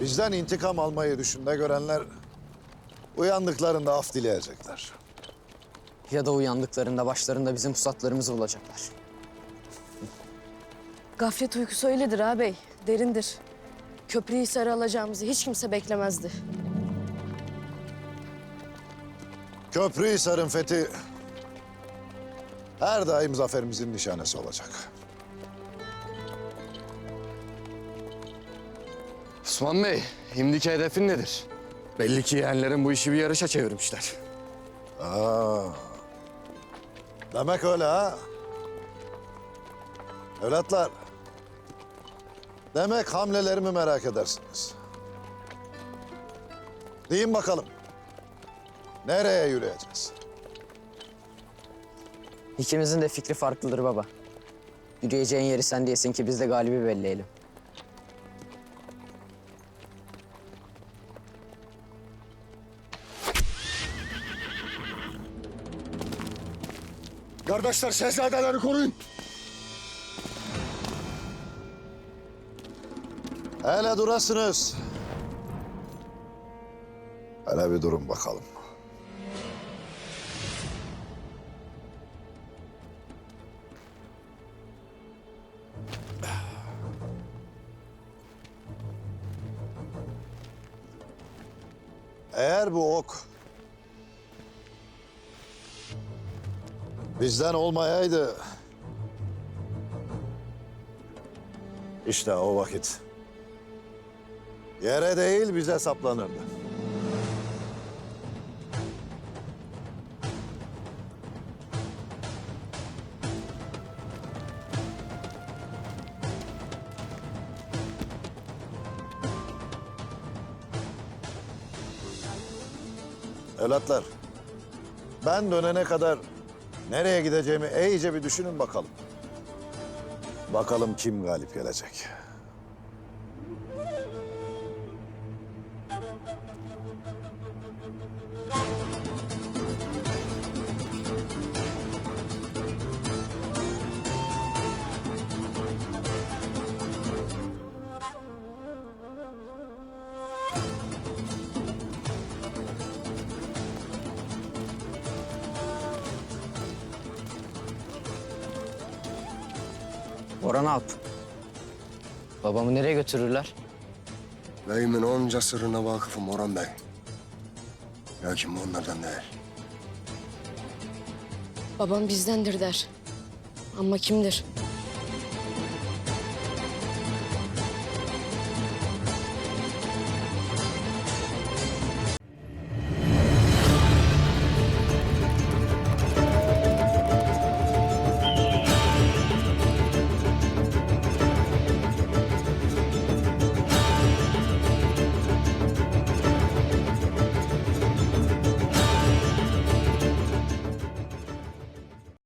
Bizden intikam almayı düşünde görenler uyandıklarında af dileyecekler. Ya da uyandıklarında başlarında bizim pusatlarımızı bulacaklar. Gaflet uykusu öyledir ağabey. Derindir. Köprüyü sarı alacağımızı hiç kimse beklemezdi. Köprühisar'ın fethi her daim zaferimizin nişanesi olacak. Osman Bey, şimdiki hedefin nedir? Belli ki yeğenlerin bu işi bir yarışa çevirmişler. Aa, demek öyle ha? Evlatlar, demek hamlelerimi merak edersiniz. Deyin bakalım, nereye yürüyeceğiz? İkimizin de fikri farklıdır baba. Yürüyeceğin yeri sen diyesin ki biz de galibi belleyelim. Kardeşler şehzadeleri koruyun. Hele durasınız. Hele bir durun bakalım. Eğer bu ok bizden olmayaydı işte o vakit Yere değil bize saplanırdı. Evlatlar, ben dönene kadar nereye gideceğimi iyice bir düşünün bakalım. Bakalım kim galip gelecek. Orhan Alp. Babamı nereye götürürler? Beyimin onca sırrına vakıfım Orhan Bey. Lakin bu onlardan değil. Babam bizdendir der. Ama kimdir?